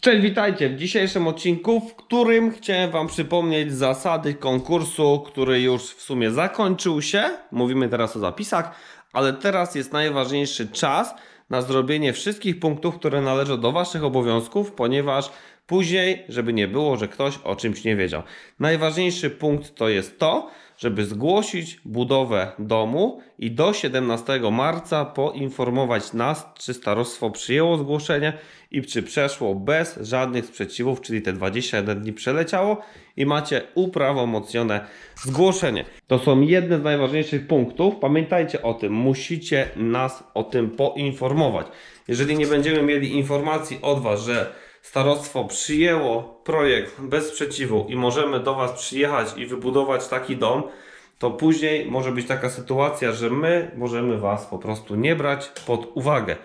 Cześć, witajcie w dzisiejszym odcinku, w którym chciałem Wam przypomnieć zasady konkursu, który już w sumie zakończył się. Mówimy teraz o zapisach, ale teraz jest najważniejszy czas na zrobienie wszystkich punktów, które należą do Waszych obowiązków, ponieważ później, żeby nie było, że ktoś o czymś nie wiedział. Najważniejszy punkt to jest to, żeby zgłosić budowę domu i do 17 marca poinformować nas, czy starostwo przyjęło zgłoszenie i czy przeszło bez żadnych sprzeciwów, czyli te 21 dni przeleciało i macie uprawomocnione zgłoszenie. To są jedne z najważniejszych punktów. Pamiętajcie o tym, musicie nas o tym poinformować. Jeżeli nie będziemy mieli informacji od Was, że starostwo przyjęło projekt bez sprzeciwu i możemy do Was przyjechać i wybudować taki dom, to później może być taka sytuacja, że my możemy Was po prostu nie brać pod uwagę,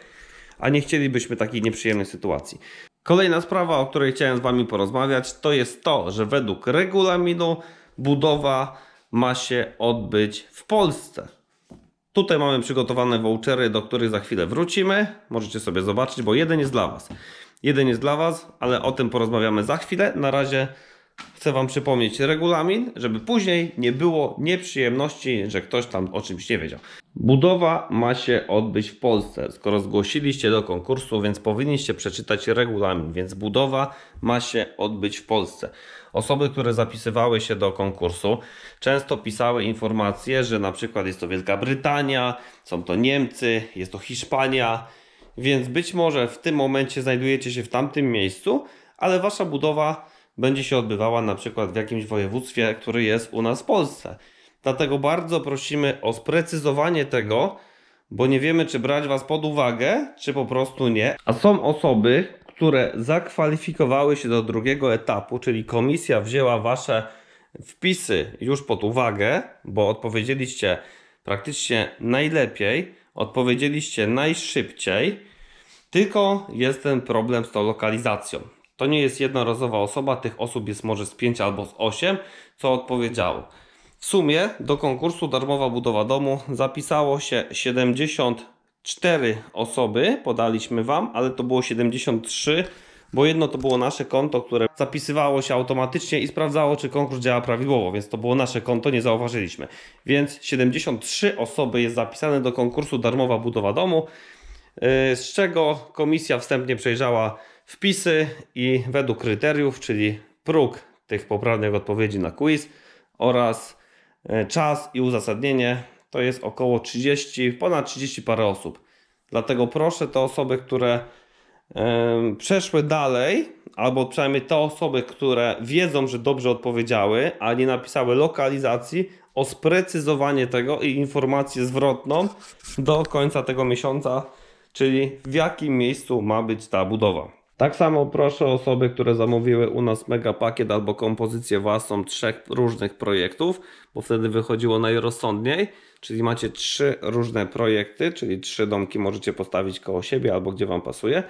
a nie chcielibyśmy takiej nieprzyjemnej sytuacji. Kolejna sprawa, o której chciałem z Wami porozmawiać, to jest to, że według regulaminu budowa ma się odbyć w Polsce. Tutaj mamy przygotowane vouchery, do których za chwilę wrócimy. Możecie sobie zobaczyć, bo jeden jest dla Was. Jeden jest dla Was, ale o tym porozmawiamy za chwilę. Na razie chcę Wam przypomnieć regulamin, żeby później nie było nieprzyjemności, że ktoś tam o czymś nie wiedział. Budowa ma się odbyć w Polsce. Skoro zgłosiliście do konkursu, więc powinniście przeczytać regulamin, więc budowa ma się odbyć w Polsce. Osoby, które zapisywały się do konkursu, często pisały informacje, że na przykład jest to Wielka Brytania, są to Niemcy, jest to Hiszpania, więc być może w tym momencie znajdujecie się w tamtym miejscu, ale wasza budowa będzie się odbywała na przykład w jakimś województwie, który jest u nas w Polsce. Dlatego bardzo prosimy o sprecyzowanie tego, bo nie wiemy, czy brać was pod uwagę, czy po prostu nie. A są osoby, które zakwalifikowały się do drugiego etapu, czyli komisja wzięła wasze wpisy już pod uwagę, bo odpowiedzieliście praktycznie najlepiej, odpowiedzieliście najszybciej, tylko jest ten problem z tą lokalizacją. To nie jest jednorazowa osoba, tych osób jest może z 5 albo z 8, co odpowiedziało. W sumie do konkursu Darmowa Budowa Domu zapisało się 74 osoby, podaliśmy Wam, ale to było 73, bo jedno to było nasze konto, które zapisywało się automatycznie i sprawdzało, czy konkurs działa prawidłowo, więc to było nasze konto, nie zauważyliśmy. Więc 73 osoby jest zapisane do konkursu Darmowa Budowa Domu, yy, z czego komisja wstępnie przejrzała wpisy i według kryteriów, czyli próg tych poprawnych odpowiedzi na quiz oraz e, czas i uzasadnienie to jest około 30, ponad 30 parę osób. Dlatego proszę te osoby, które przeszły dalej, albo przynajmniej te osoby, które wiedzą, że dobrze odpowiedziały, a nie napisały lokalizacji, o sprecyzowanie tego i informację zwrotną do końca tego miesiąca, czyli w jakim miejscu ma być ta budowa. Tak samo proszę osoby, które zamówiły u nas mega pakiet albo kompozycję własną trzech różnych projektów, bo wtedy wychodziło najrozsądniej. Czyli macie trzy różne projekty, czyli trzy domki możecie postawić koło siebie albo gdzie Wam pasuje.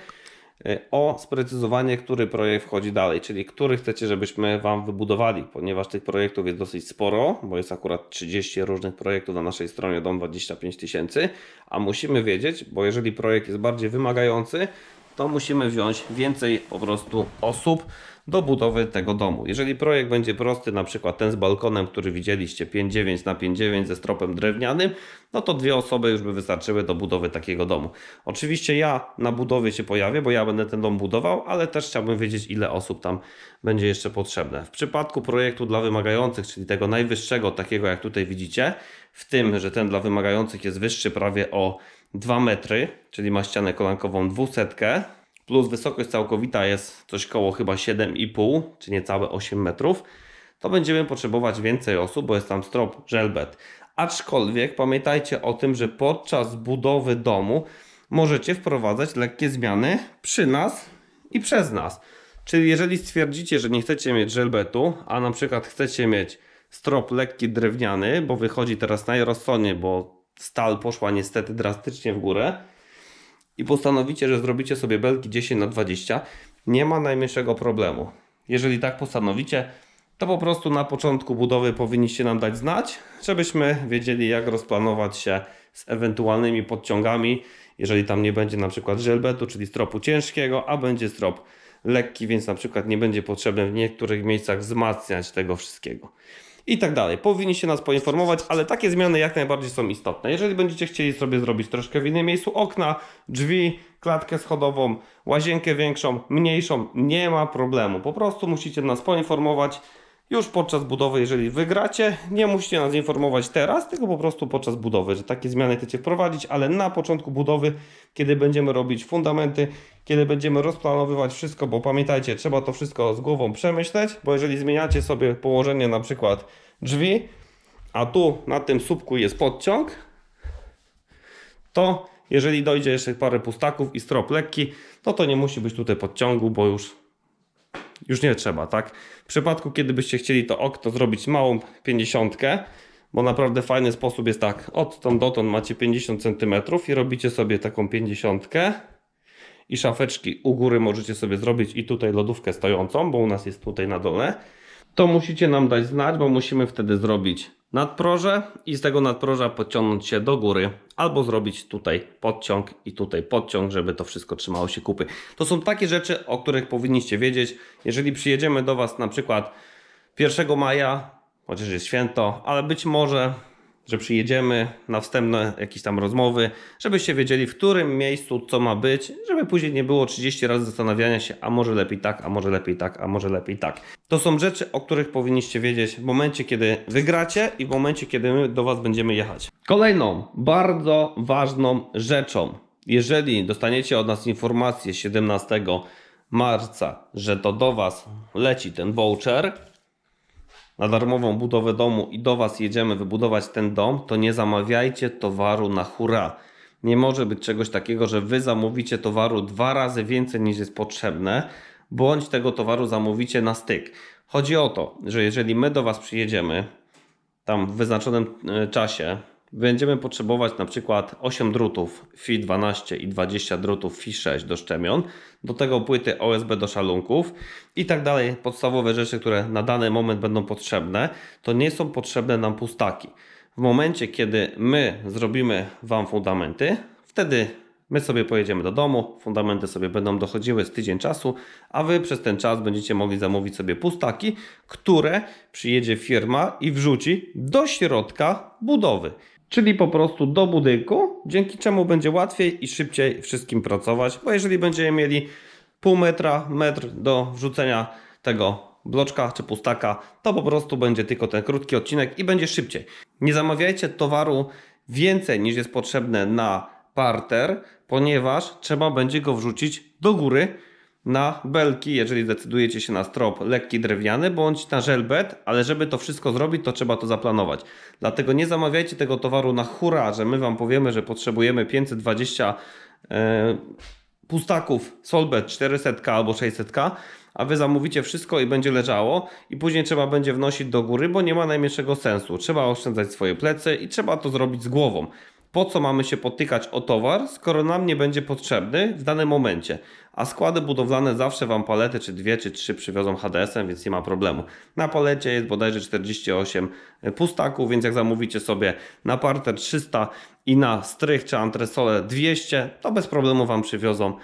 Y, O sprecyzowanie, który projekt wchodzi dalej, czyli który chcecie, żebyśmy Wam wybudowali, ponieważ tych projektów jest dosyć sporo, bo jest akurat 30 różnych projektów na naszej stronie Dom 25 tysięcy, a musimy wiedzieć, bo jeżeli projekt jest bardziej wymagający, to musimy wziąć więcej po prostu osób do budowy tego domu. Jeżeli projekt będzie prosty, na przykład ten z balkonem, który widzieliście 5,9 na 5,9 ze stropem drewnianym, no to dwie osoby już by wystarczyły do budowy takiego domu. Oczywiście ja na budowie się pojawię, bo ja będę ten dom budował, ale też chciałbym wiedzieć, ile osób tam będzie jeszcze potrzebne. W przypadku projektu dla wymagających, czyli tego najwyższego, takiego jak tutaj widzicie, w tym, że ten dla wymagających jest wyższy prawie o 2 metry, czyli ma ścianę kolankową 200, plus wysokość całkowita jest coś koło chyba 7,5, czy niecałe 8 metrów, to będziemy potrzebować więcej osób, bo jest tam strop żelbet. Aczkolwiek pamiętajcie o tym, że podczas budowy domu możecie wprowadzać lekkie zmiany przy nas i przez nas. Czyli jeżeli stwierdzicie, że nie chcecie mieć żelbetu, a na przykład chcecie mieć strop lekki drewniany, bo wychodzi teraz najrozsądniej, bo stal poszła niestety drastycznie w górę i postanowicie, że zrobicie sobie belki 10 na 20, nie ma najmniejszego problemu. Jeżeli tak postanowicie, to po prostu na początku budowy powinniście nam dać znać, żebyśmy wiedzieli, jak rozplanować się z ewentualnymi podciągami, jeżeli tam nie będzie na przykład żelbetu, czyli stropu ciężkiego, a będzie strop lekki, więc na przykład nie będzie potrzebne w niektórych miejscach wzmacniać tego wszystkiego. I tak dalej. Powinniście nas poinformować, ale takie zmiany jak najbardziej są istotne. Jeżeli będziecie chcieli sobie zrobić troszkę w innym miejscu okna, drzwi, klatkę schodową, łazienkę większą, mniejszą, nie ma problemu. Po prostu musicie nas poinformować już podczas budowy, jeżeli wygracie, nie musicie nas informować teraz, tylko po prostu podczas budowy, że takie zmiany chcecie wprowadzić, ale na początku budowy, kiedy będziemy robić fundamenty, kiedy będziemy rozplanowywać wszystko, bo pamiętajcie, trzeba to wszystko z głową przemyśleć, bo jeżeli zmieniacie sobie położenie na przykład drzwi, a tu na tym słupku jest podciąg, to jeżeli dojdzie jeszcze parę pustaków i strop lekki, no to nie musi być tutaj podciągu, bo już już nie trzeba, tak? W przypadku, kiedy byście chcieli to okno zrobić małą 50, bo naprawdę fajny sposób jest tak, odtąd dotąd macie 50 cm i robicie sobie taką 50 i szafeczki u góry możecie sobie zrobić i tutaj lodówkę stojącą, bo u nas jest tutaj na dole. To musicie nam dać znać, bo musimy wtedy zrobić nadproże i z tego nadproża podciągnąć się do góry, albo zrobić tutaj podciąg i tutaj podciąg, żeby to wszystko trzymało się kupy. To są takie rzeczy, o których powinniście wiedzieć. Jeżeli przyjedziemy do Was na przykład 1 maja, chociaż jest święto, ale być może, że przyjedziemy na wstępne jakieś tam rozmowy, żebyście wiedzieli, w którym miejscu co ma być, żeby później nie było 30 razy zastanawiania się, a może lepiej tak, a może lepiej tak, a może lepiej tak. To są rzeczy, o których powinniście wiedzieć w momencie, kiedy wygracie i w momencie, kiedy my do Was będziemy jechać. Kolejną bardzo ważną rzeczą, jeżeli dostaniecie od nas informację 17 marca, że to do Was leci ten voucher, na darmową budowę domu i do Was jedziemy wybudować ten dom, to nie zamawiajcie towaru na hura. Nie może być czegoś takiego, że Wy zamówicie towaru dwa razy więcej niż jest potrzebne, bądź tego towaru zamówicie na styk. Chodzi o to, że jeżeli my do Was przyjedziemy, tam w wyznaczonym e, czasie, będziemy potrzebować na przykład 8 drutów FI 12 i 20 drutów FI 6 do szczemion, do tego płyty OSB do szalunków i tak dalej, podstawowe rzeczy, które na dany moment będą potrzebne, to nie są potrzebne nam pustaki. W momencie, kiedy my zrobimy Wam fundamenty, wtedy My sobie pojedziemy do domu, fundamenty sobie będą dochodziły z tydzień czasu, a Wy przez ten czas będziecie mogli zamówić sobie pustaki, które przyjedzie firma i wrzuci do środka budowy. Czyli po prostu do budynku, dzięki czemu będzie łatwiej i szybciej wszystkim pracować, bo jeżeli będziemy mieli pół metra, metr do wrzucenia tego bloczka czy pustaka, to po prostu będzie tylko ten krótki odcinek i będzie szybciej. Nie zamawiajcie towaru więcej niż jest potrzebne na parter, ponieważ trzeba będzie go wrzucić do góry na belki, jeżeli decydujecie się na strop lekki drewniany bądź na żelbet, ale żeby to wszystko zrobić, to trzeba to zaplanować. Dlatego nie zamawiajcie tego towaru na hura, że my Wam powiemy, że potrzebujemy 520 e, pustaków Solbet 400 albo 600, a Wy zamówicie wszystko i będzie leżało i później trzeba będzie wnosić do góry, bo nie ma najmniejszego sensu. Trzeba oszczędzać swoje plecy i trzeba to zrobić z głową po co mamy się potykać o towar, skoro nam nie będzie potrzebny w danym momencie. A składy budowlane zawsze Wam palety, czy dwie, czy trzy przywiozą HDS-em, więc nie ma problemu. Na palecie jest bodajże 48 pustaków, więc jak zamówicie sobie na parter 300 i na strych czy antresole 200, to bez problemu Wam przywiozą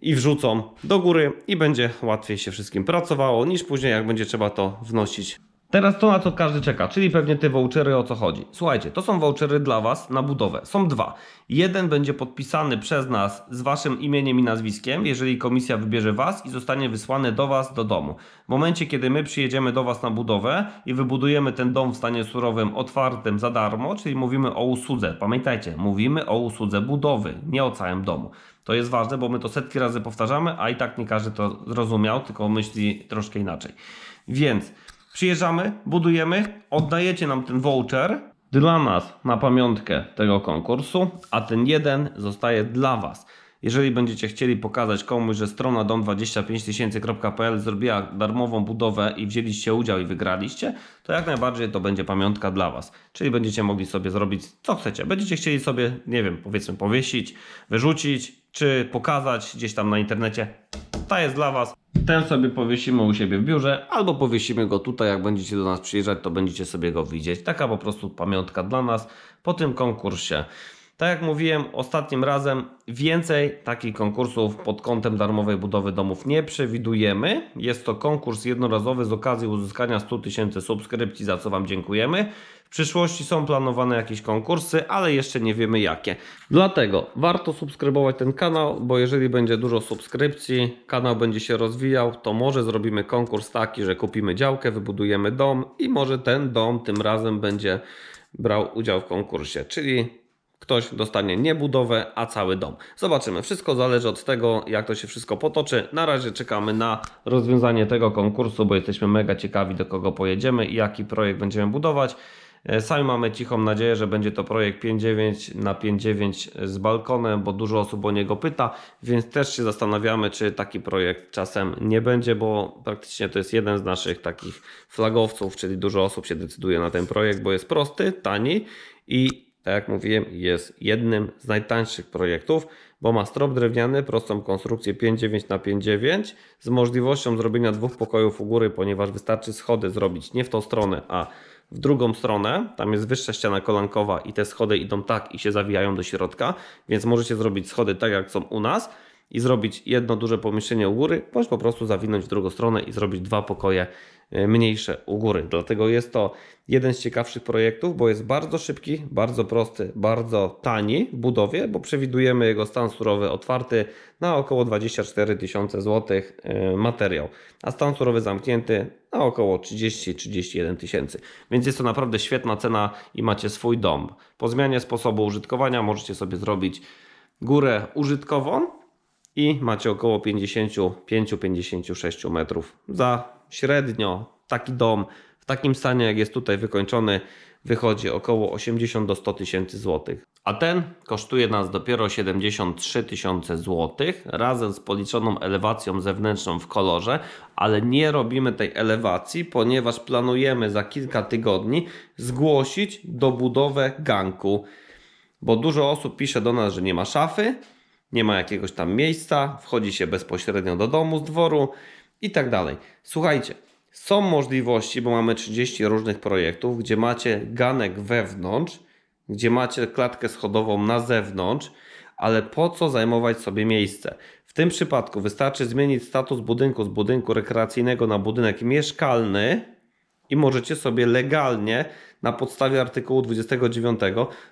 i wrzucą do góry i będzie łatwiej się wszystkim pracowało niż później jak będzie trzeba to wnosić Teraz to, na co każdy czeka, czyli pewnie te vouchery, o co chodzi. Słuchajcie, to są vouchery dla Was na budowę. Są dwa. Jeden będzie podpisany przez nas z Waszym imieniem i nazwiskiem, jeżeli komisja wybierze Was i zostanie wysłany do Was do domu. W momencie, kiedy my przyjedziemy do Was na budowę i wybudujemy ten dom w stanie surowym, otwartym za darmo, czyli mówimy o usłudze. Pamiętajcie, mówimy o usłudze budowy, nie o całym domu. To jest ważne, bo my to setki razy powtarzamy, a i tak nie każdy to zrozumiał, tylko myśli troszkę inaczej. Więc Przyjeżdżamy, budujemy, oddajecie nam ten voucher dla nas na pamiątkę tego konkursu, a ten jeden zostaje dla Was. Jeżeli będziecie chcieli pokazać komuś, że strona dom25000.pl zrobiła darmową budowę i wzięliście udział i wygraliście, to jak najbardziej to będzie pamiątka dla Was. Czyli będziecie mogli sobie zrobić co chcecie. Będziecie chcieli sobie, nie wiem, powiedzmy powiesić, wyrzucić, czy pokazać gdzieś tam na internecie. Ta jest dla Was. Ten sobie powiesimy u siebie w biurze, albo powiesimy go tutaj, jak będziecie do nas przyjeżdżać, to będziecie sobie go widzieć. Taka po prostu pamiątka dla nas po tym konkursie. Tak jak mówiłem ostatnim razem, więcej takich konkursów pod kątem darmowej budowy domów nie przewidujemy. Jest to konkurs jednorazowy z okazji uzyskania 100 tysięcy subskrypcji, za co Wam dziękujemy. W przyszłości są planowane jakieś konkursy, ale jeszcze nie wiemy jakie. Dlatego warto subskrybować ten kanał, bo jeżeli będzie dużo subskrypcji, kanał będzie się rozwijał, to może zrobimy konkurs taki, że kupimy działkę, wybudujemy dom i może ten dom tym razem będzie brał udział w konkursie, czyli ktoś dostanie nie budowę, a cały dom. Zobaczymy. Wszystko zależy od tego, jak to się wszystko potoczy. Na razie czekamy na rozwiązanie tego konkursu, bo jesteśmy mega ciekawi, do kogo pojedziemy i jaki projekt będziemy budować. E, Sami mamy cichą nadzieję, że będzie to projekt 5.9 na 5.9 z balkonem, bo dużo osób o niego pyta, więc też się zastanawiamy, czy taki projekt czasem nie będzie, bo praktycznie to jest jeden z naszych takich flagowców, czyli dużo osób się decyduje na ten projekt, bo jest prosty, tani i tak jak mówiłem, jest jednym z najtańszych projektów, bo ma strop drewniany, prostą konstrukcję 5,9 na 5,9 z możliwością zrobienia dwóch pokojów u góry, ponieważ wystarczy schody zrobić nie w tą stronę, a w drugą stronę. Tam jest wyższa ściana kolankowa i te schody idą tak i się zawijają do środka, więc możecie zrobić schody tak jak są u nas i zrobić jedno duże pomieszczenie u góry, bądź po prostu zawinąć w drugą stronę i zrobić dwa pokoje e, mniejsze u góry. Dlatego jest to jeden z ciekawszych projektów, bo jest bardzo szybki, bardzo prosty, bardzo tani w budowie, bo przewidujemy jego stan surowy otwarty na około 24 tysiące złotych e, materiał, a stan surowy zamknięty na około 30-31 tysięcy. Więc jest to naprawdę świetna cena i macie swój dom. Po zmianie sposobu użytkowania możecie sobie zrobić górę użytkową, i macie około 55-56 metrów. Za średnio taki dom w takim stanie, jak jest tutaj wykończony, wychodzi około 80 do 100 tysięcy złotych. A ten kosztuje nas dopiero 73 tysiące złotych razem z policzoną elewacją zewnętrzną w kolorze, ale nie robimy tej elewacji, ponieważ planujemy za kilka tygodni zgłosić dobudowę ganku. Bo dużo osób pisze do nas, że nie ma szafy, nie ma jakiegoś tam miejsca, wchodzi się bezpośrednio do domu z dworu i tak dalej. Słuchajcie, są możliwości, bo mamy 30 różnych projektów, gdzie macie ganek wewnątrz, gdzie macie klatkę schodową na zewnątrz, ale po co zajmować sobie miejsce? W tym przypadku wystarczy zmienić status budynku z budynku rekreacyjnego na budynek mieszkalny i możecie sobie legalnie na podstawie artykułu 29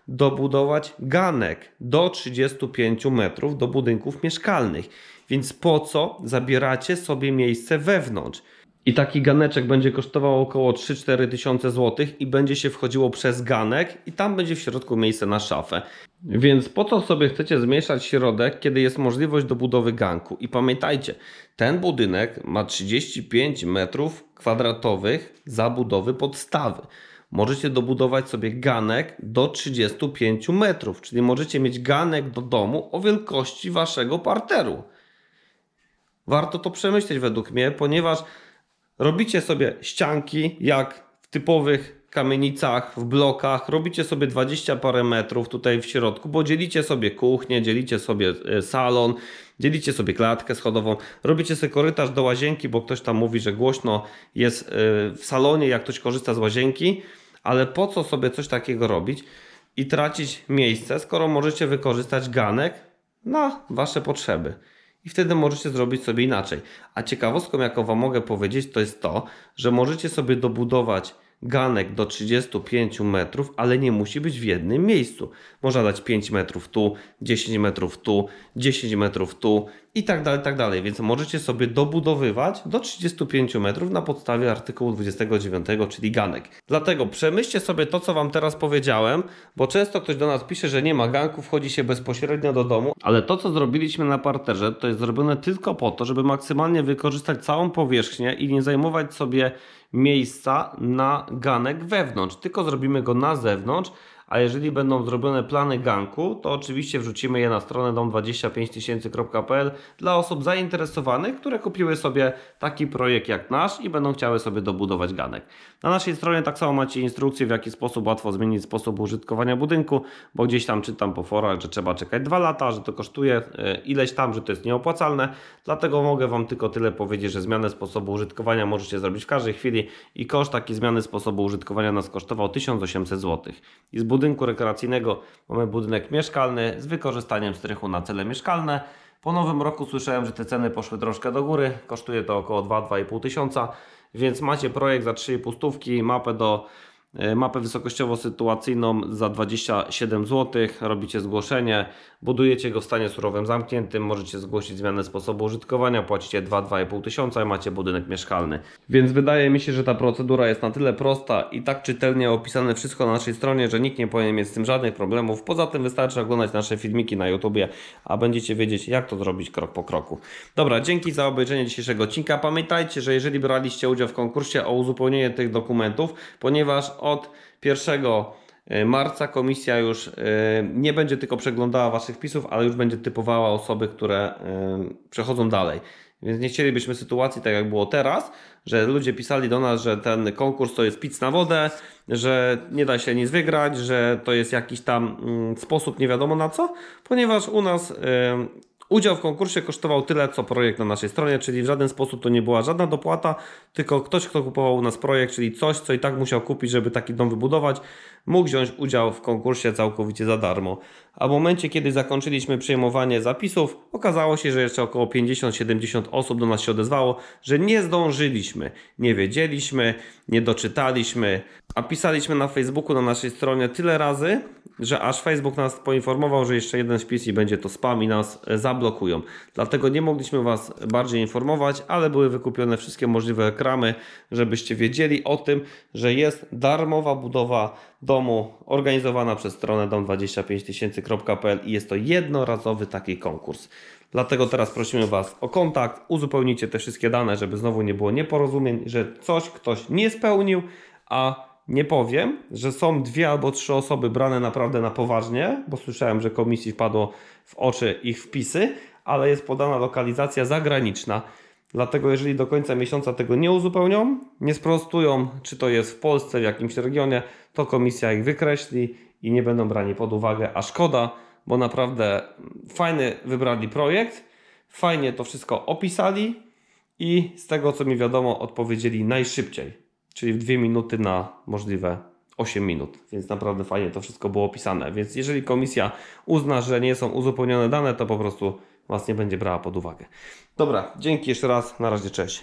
dobudować ganek do 35 metrów do budynków mieszkalnych. Więc po co zabieracie sobie miejsce wewnątrz? I taki ganeczek będzie kosztował około 3-4 tysiące złotych i będzie się wchodziło przez ganek i tam będzie w środku miejsce na szafę. Więc po co sobie chcecie zmniejszać środek, kiedy jest możliwość dobudowy ganku? I pamiętajcie, ten budynek ma 35 metrów kwadratowych zabudowy podstawy. Możecie dobudować sobie ganek do 35 metrów, czyli możecie mieć ganek do domu o wielkości waszego parteru. Warto to przemyśleć według mnie, ponieważ robicie sobie ścianki jak w typowych kamienicach, w blokach, robicie sobie 20 parę metrów tutaj w środku, bo dzielicie sobie kuchnię, dzielicie sobie e, salon, dzielicie sobie klatkę schodową, robicie sobie korytarz do łazienki, bo ktoś tam mówi, że głośno jest e, w salonie, jak ktoś korzysta z łazienki, ale po co sobie coś takiego robić i tracić miejsce, skoro możecie wykorzystać ganek na wasze potrzeby. I wtedy możecie zrobić sobie inaczej. A ciekawostką, jaką Wam mogę powiedzieć, to jest to, że możecie sobie dobudować ganek do 35 metrów, ale nie musi być w jednym miejscu. Można dać 5 metrów tu, 10 metrów tu, 10 metrów tu i tak dalej, tak dalej. Więc możecie sobie dobudowywać do 35 metrów na podstawie artykułu 29, czyli ganek. Dlatego przemyślcie sobie to, co Wam teraz powiedziałem, bo często ktoś do nas pisze, że nie ma ganku, wchodzi się bezpośrednio do domu, ale to, co zrobiliśmy na parterze, to jest zrobione tylko po to, żeby maksymalnie wykorzystać całą powierzchnię i nie zajmować sobie miejsca na ganek wewnątrz, tylko zrobimy go na zewnątrz, a jeżeli będą zrobione plany ganku, to oczywiście wrzucimy je na stronę dom25000.pl dla osób zainteresowanych, które kupiły sobie taki projekt jak nasz i będą chciały sobie dobudować ganek. Na naszej stronie tak samo macie instrukcję, w jaki sposób łatwo zmienić sposób użytkowania budynku, bo gdzieś tam czytam po forach, że trzeba czekać 2 lata, że to kosztuje e, ileś tam, że to jest nieopłacalne. Dlatego mogę Wam tylko tyle powiedzieć, że zmianę sposobu użytkowania możecie zrobić w każdej chwili i koszt takiej zmiany sposobu użytkowania nas kosztował 1800 zł. I z budynku rekreacyjnego mamy budynek mieszkalny z wykorzystaniem strychu na cele mieszkalne. Po nowym roku słyszałem, że te ceny poszły troszkę do góry. Kosztuje to około 2-2,5 tysiąca, więc macie projekt za 3,5 stówki, mapę do mapę wysokościowo-sytuacyjną za 27 zł, robicie zgłoszenie, budujecie go w stanie surowym zamkniętym, możecie zgłosić zmianę sposobu użytkowania, płacicie 2-2,5 tysiąca i macie budynek mieszkalny. Więc wydaje mi się, że ta procedura jest na tyle prosta i tak czytelnie opisane wszystko na naszej stronie, że nikt nie powinien mieć z tym żadnych problemów. Poza tym wystarczy oglądać nasze filmiki na YouTubie, a będziecie wiedzieć jak to zrobić krok po kroku. Dobra, dzięki za obejrzenie dzisiejszego odcinka. Pamiętajcie, że jeżeli braliście udział w konkursie o uzupełnienie tych dokumentów, ponieważ od 1 marca komisja już y, nie będzie tylko przeglądała Waszych wpisów, ale już będzie typowała osoby, które y, przechodzą dalej. Więc nie chcielibyśmy sytuacji, tak jak było teraz, że ludzie pisali do nas, że ten konkurs to jest pic na wodę, że nie da się nic wygrać, że to jest jakiś tam mm, sposób nie wiadomo na co, ponieważ u nas udział w konkursie kosztował tyle, co projekt na naszej stronie, czyli w żaden sposób to nie była żadna dopłata, tylko ktoś, kto kupował u nas projekt, czyli coś, co i tak musiał kupić, żeby taki dom wybudować, mógł wziąć udział w konkursie całkowicie za darmo. A w momencie, kiedy zakończyliśmy przejmowanie zapisów, okazało się, że jeszcze około 50-70 osób do nas się odezwało, że nie zdążyliśmy, nie wiedzieliśmy, nie doczytaliśmy, a pisaliśmy na Facebooku, na naszej stronie tyle razy, że aż Facebook nas poinformował, że jeszcze jeden wpis i będzie to spam i nas zablokują. Dlatego nie mogliśmy Was bardziej informować, ale były wykupione wszystkie możliwe ekramy, żebyście wiedzieli o tym, że jest darmowa budowa domu organizowana przez stronę dom25000.pl i jest to jednorazowy taki konkurs. Dlatego teraz prosimy Was o kontakt, uzupełnijcie te wszystkie dane, żeby znowu nie było nieporozumień, że coś ktoś nie spełnił, a nie powiem, że są dwie albo trzy osoby brane naprawdę na poważnie, bo słyszałem, że komisji wpadło w oczy ich wpisy, ale jest podana lokalizacja zagraniczna. Dlatego jeżeli do końca miesiąca tego nie uzupełnią, nie sprostują, czy to jest w Polsce, w jakimś regionie, to komisja ich wykreśli i nie będą brani pod uwagę, a szkoda, bo naprawdę fajny wybrali projekt, fajnie to wszystko opisali i z tego co mi wiadomo odpowiedzieli najszybciej, czyli w 2 minuty na możliwe 8 minut, więc naprawdę fajnie to wszystko było opisane. Więc jeżeli komisja uzna, że nie są uzupełnione dane, to po prostu Was nie będzie brała pod uwagę. Dobra, dzięki jeszcze raz, na razie, cześć.